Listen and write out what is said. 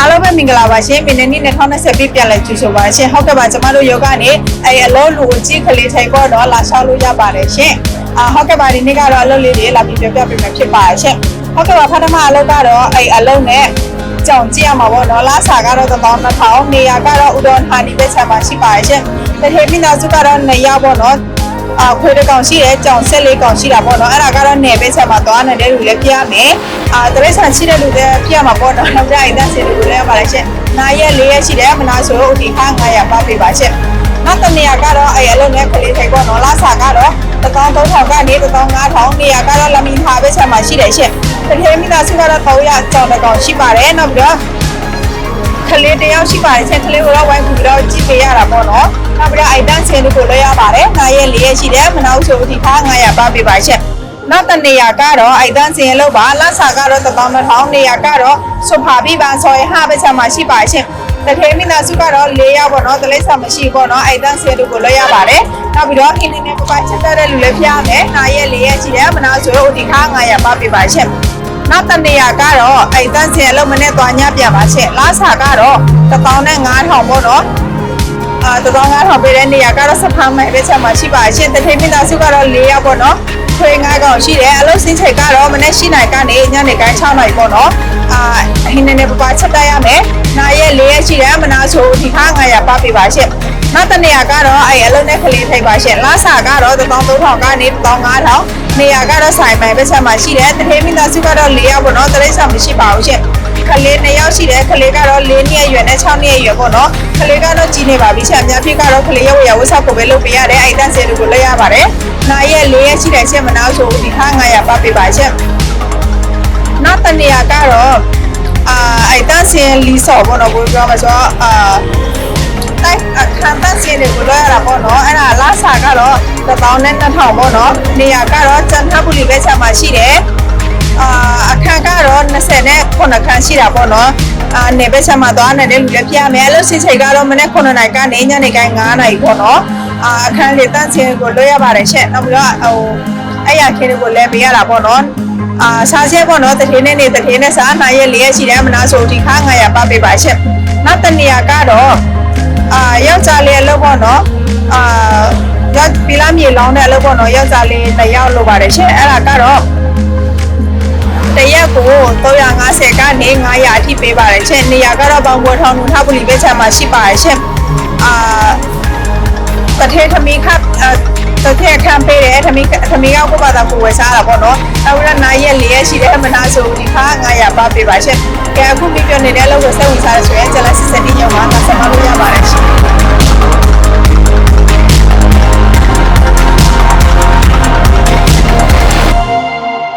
အားလုံးပဲမင်္ဂလာပါရှင်မင်းနေ့2020ပြည့်ပြန်လဲကြိုဆိုပါရှင်ဟုတ်ကဲ့ပါကျမတို့ယောဂနဲ့အဲအလုံးလူအကြီးကလေးထိုင်ပေါ်တော့လာရှောက်လို့ရပါတယ်ရှင်အာဟုတ်ကဲ့ပါဒီနေ့ကတော့အလုပ်လေးတွေလာပြီးပြောပြပေးမယ်ဖြစ်ပါတယ်ရှင်ဟုတ်ကဲ့ပါပထမအလုပ်ကတော့အဲအလုံးနဲ့ကြောင်ကြည့်ရမှာပေါ့နော်လာစာကတော့12000နေရာကတော့ဥဒ္ဒဟာနီပဲဆံမှာရှိပါတယ်ရှင်တထေမိသားစုကတော့နေရပေါ့နော်အာခွေးတစ်ကောင်ရှိတယ်ကြောင်ဆက်လေးကောင်ရှိတာပေါ့နော်အဲ့ဒါကတော့နယ်ပဲဆက်မှာသွားနေတဲ့လူလည်းပြရမယ်အာတရိတ်ဆန်ရှိတဲ့လူလည်းပြရမှာပေါ့နော်နောက်ကြရင်တက်စင် လူလည်းရပါလေရှင်နားရက်လေးရက်ရှိတယ်မနာဆိုတော့ဒီခါ900ပါပေးပါရှင်နောက်တစ်နေရာကတော့အဲ့အလုံးနဲ့ကလေးထိုင်ပေါ့နော်လာစာကတော့13000ကနေ15000နေရာကတော့လမင်းထားပဲဆက်မှာရှိတယ်ရှင်တကယ်မိသားစုကတော့300ကြောင်တစ်ကောင်ရှိပါတယ်နောက်ပြီးတော့ကလေးတယောက်ရှိပါတယ်ဆင်ကလေးကိုတော့ဝိုင်းပြီးတော့ကြည့်ပေးရတာပေါ့နော်။နောက်ပြီးတော့အိုက်တန်ဆင်တို့ကိုလည်းရပါတယ်။ငါရဲ့လေးရဲ့ရှိတယ်မနောက်ဆိုဒီခါ900ပါပေးပါချက်။ နောက်တနေရာကတော့အိုက်တန်ဆင်လို့ပါလက်စာကတော့1000နေရာကတော့ဆိုဖာပြီးပါဆိုရင်ဟာပဲချက်မှရှိပါရှင်။တကယ်မိသားစုကတော့၄ယောက်ပေါ့နော်တလေးစာမရှိပေါ့နော်အိုက်တန်ဆင်တို့ကိုလည်းရပါတယ်။နောက်ပြီးတော့အင်းနေနဲ့ပပချက်တဲ့လူလည်းဖျားမယ်။ငါရဲ့လေးရဲ့ရှိတယ်မနောက်ဆိုဒီခါ900ပါပေးပါရှင်။နောက်တနေရာကတော့အိမ်တန်းစင်အလုံးမနဲ့သွားညပြန်ပါချက်လာစာကတော့15000ပေါ့နော်အာ15000ပေးတဲ့နေရာကတော့စဖမ်းမဲ့ပဲချက်မှာရှိပါရှင်တထိမိသားစုကတော့၄ယောက်ပေါ့နော် ခွေ9កောင်ရှိတယ်အလုံးစင်းချိန်ကတော့မနေ့ရှိနိုင်ကနေညနေပိုင်း6နိုင်ပေါ့နော်အာဟင်းနေနေပပချက်တက်ရမယ်နာရဲ့၄ရက်ရှိတယ်မနာဆိုဒီခါ900ပါပေးပါရှင်နောက်တနေရာကတော့အဲ့အလုံးနဲ့ကလေးထိပ်ပါရှင်လာစာကတော့13000ကနေ15000နေရာကတော့ဆိုင်ပိုင်ပဲချက်မှာရှိတယ်တထိမိသားစုကတော့၄ယောက်ပေါ့နော်တရိတ်ဆာမရှိပါဘူးရှင်ကလေး2ယောက်ရှိတယ်ကလေးကတော့4နှစ်အရွယ်နဲ့6နှစ်အရွယ်ပေါ့နော်ကလေးကတော့ကြီးနေပါပြီရှင်အများဖြစ်ကတော့ကလေးရောက်ရဝတ်ဆောက်ကိုပဲလုပ်ပေးရတယ်အဲ့တန်းစင်တွေကိုလည်းရပါတယ် နာရဲ့၄ရက်ရှိတယ်ရှင်မနာဆိုဒီခါ900ပါပေးပါရှင်နောက်တနေရာကတော့အာအဲ့တန်းစင်လီဆော့ပေါ့နော်ကိုပြောမှာဆိုတော့အာတိုက်အခန်းတန်းစင်တွေကိုလွှဲရတာပေါ့နော်အဲ့ဒါလာစာကတော့1000နဲ့2000ပေါ့နော်နေရာကတော့စံထပူလီပဲဆက်မှာရှိတယ်အာအခန်းကတော့20နဲ့9ခန်းရှိတာပေါ့နော်အာနေဘက်ဆက်မှာသွားနေတဲ့လူလည်းပြရမယ်အဲ့လိုစစ်ချိန်ကတော့မနေ့9နိုင်ကနေညနေပိုင်း9နိုင်ပေါ့နော် အာအခန်းလေးတန့်စင်ကိုလွှဲရပါတယ်ရှင့်နောက်ပြီးတော့ဟိုအဲ့ရခင်းတွေကိုလည်းပေးရတာပေါ့နော်အာစားချက်ပေါ့နော်တထင်းနဲ့နေတထင်းနဲ့စားနိုင်ရဲ့လေးရရှိတယ်မနာဆိုဒီခါ900ပါပေးပါရှင့်နောက်တနေရာကတော့အာယောက်ျားလေးအလုပ်ပေါ့နော်အာရောက်ပီလာမြေလောင်းတဲ့အလုပ်ပေါ့နော်ယောက်ျားလေးတစ်ယောက်လုပ်ပါတယ်ရှင့်အဲ့ဒါကတော့တရက်ကို350ကနေ900အထိပေးပါတယ်ရှင်နေရာကတော့ဘောင်ပေါ်ထောင်နူထပလီပဲချမ်းမှာရှိပါတယ်ရှင်အာ တထဲထမီခတ်တထဲခံပေးတယ်ထမီထမီကကိုပါတာကိုဝယ်စားတာပေါ့နော်နောက်ပြီးတော့နိုင်ရက်လေးရက်ရှိတယ်မနာဆိုဒီခါ900ပါပေးပါရှင်ကဲအခုမိပြောနေတဲ့အလုပ်ကိုစိတ်ဝင်စားရဆိုရင်ကျလက်စစ်စစ်ညောင်းမှာ